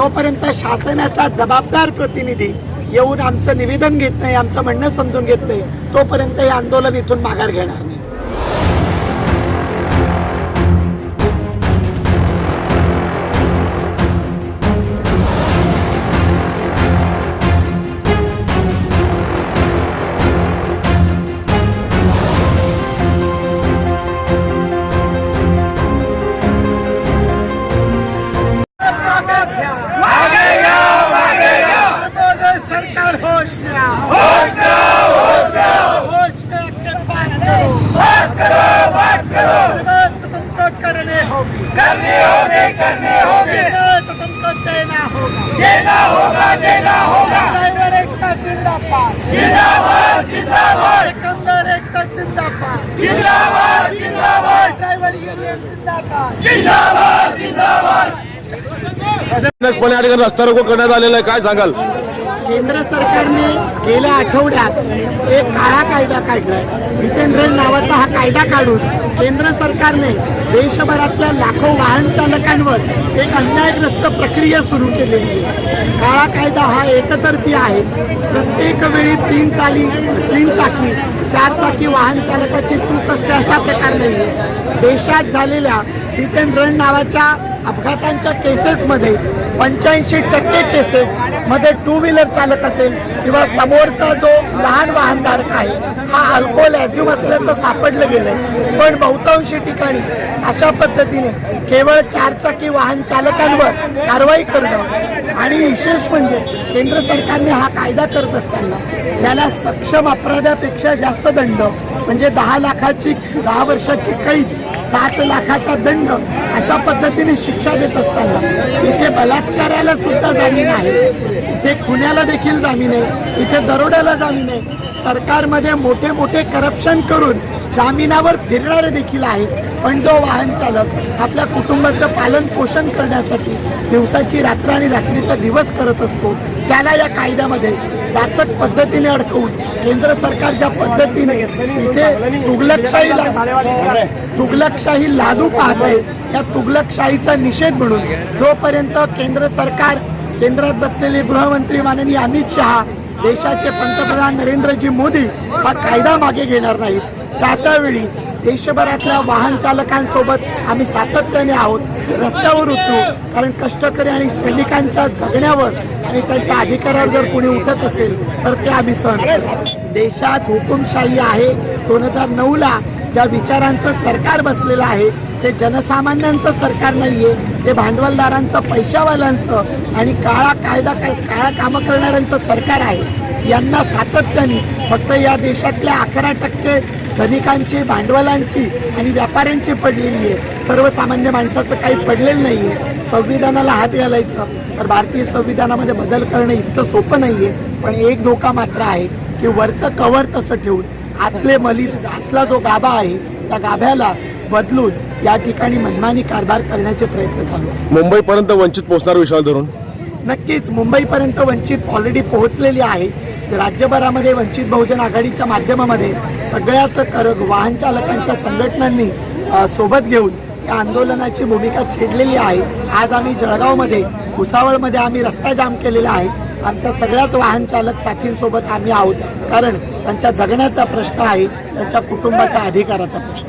जोपर्यंत शासनाचा जबाबदार प्रतिनिधी येऊन आमचं निवेदन घेत नाही आमचं म्हणणं समजून घेत नाही तोपर्यंत हे आंदोलन इथून माघार घेणार होगा देना होगा देना होगा ड्राइवर एकता जिंदाबाद जिंदाबाद. जिंदाबाद सिकंदर एकता जिंदाबाद जिंदाबाद जिंदाबाद ड्राइवर यूनियन जिंदाबाद जिंदाबाद जिंदाबाद पण या ठिकाणी रस्ता रोको करण्यात आलेला आहे. काय सांगाल? केंद्र सरकारने गेल्या आठवड्यात एक काळा कायदा काढलाय. जितेंद्र नावाचा हा कायदा काढून केंद्र सरकारने देशभरातल्या लाखो वाहन चालकांवर एक अन्यायग्रस्त प्रक्रिया सुरू केलेली आहे. काळा कायदा हा एकतर्फी आहे. प्रत्येक वेळी तीन चाली तीन चाकी चार चाकी वाहन चालकाची चूक असते असा प्रकार नाही आहे देशात झालेल्या जितेंद्र नावाच्या अपघातांच्या केसेसमध्ये पंच्याऐंशी टक्के केसेसमध्ये टू व्हीलर चालक असेल किंवा समोरचा जो लहान वाहनधारक आहे हा अल्कोहोल ॲज्युम असल्याचं सापडलं गेलंय. पण बहुतांशी ठिकाणी अशा पद्धतीने केवळ चारचाकी वाहन चालकांवर कारवाई करणं आणि विशेष म्हणजे केंद्र सरकारने हा कायदा करत असताना त्याला सक्षम अपराधापेक्षा जास्त दंड म्हणजे दहा लाखाची दहा वर्षाची कैद सात लाखाचा दंड अशा पद्धतीने शिक्षा देत असताना इथे बलात्काराला सुद्धा जामीन आहे. इथे खुन्याला देखील जामीन आहे. इथे दरोड्याला जामीन आहे. सरकारमध्ये मोठे मोठे करप्शन करून जामिनावर फिरणारे देखील आहेत. पण जो वाहन चालक आपल्या कुटुंबाचं पालन पोषण करण्यासाठी दिवसाची रात्र आणि रात्रीचा दिवस करत असतो त्याला या कायद्यामध्ये जाचक पद्धतीने अडकवून केंद्र सरकार ज्या पद्धतीने इथे तुगलकशाही तुगलकशाही लादू पाहते या तुगलकशाहीचा निषेध म्हणून जोपर्यंत केंद्र सरकार केंद्रात बसलेले गृहमंत्री माननीय अमित शहा देशाचे पंतप्रधान नरेंद्रजी मोदी हा कायदा मागे घेणार नाहीत. त्या त्यावेळी देशभरातल्या वाहन चालकांसोबत आम्ही सातत्याने आहोत. रस्त्यावर उतरू कारण कष्टकरी आणि श्रमिकांच्या जगण्यावर आणि त्यांच्या अधिकारावर जर कोणी उठत असेल तर ते आम्ही सहन करू देशात हुकुमशाही आहे. दोन हजार नऊला ज्या विचारांचं सरकार बसलेलं आहे ते जनसामान्यांचं सरकार नाही आहे ते भांडवलदारांचं पैशावाल्यांचं आणि काळा कायदा काळा कामं करणाऱ्यांचं सरकार आहे. यांना सातत्याने फक्त या देशातल्या अकरा टक्के धनिकांची भांडवलांची आणि व्यापाऱ्यांची पडलेली आहे. सर्वसामान्य माणसाचं काही पडलेलं नाही आहे संविधानाला हात घालायचं. तर भारतीय संविधानामध्ये बदल करणं इतकं सोपं नाही आहे पण एक धोका मात्र आहे की वरचं कवर तसं ठेवून आतले मली आतला जो गाभा आहे त्या गाभ्याला बदलून या ठिकाणी मनमानी कारभार करण्याचे प्रयत्न चालू आहेत. मुंबईपर्यंत वंचित पोहोचणार विशाल धरून? नक्कीच. मुंबईपर्यंत वंचित ऑलरेडी पोहोचलेली आहे. राज्यभरामध्ये वंचित बहुजन आघाडीच्या माध्यमामध्ये सगळ्याच कर वाहन चालकांच्या संघटनांनी सोबत घेऊन या आंदोलनाची भूमिका छेडलेली आहे. आज आम्ही जळगावमध्ये भुसावळमध्ये आम्ही रस्ता जाम केलेला आहे. आमच्या सगळ्याच वाहन चालक साथींसोबत आम्ही आहोत. कारण त्यांच्या जगण्याचा प्रश्न आहे त्यांच्या कुटुंबाच्या अधिकाराचा प्रश्न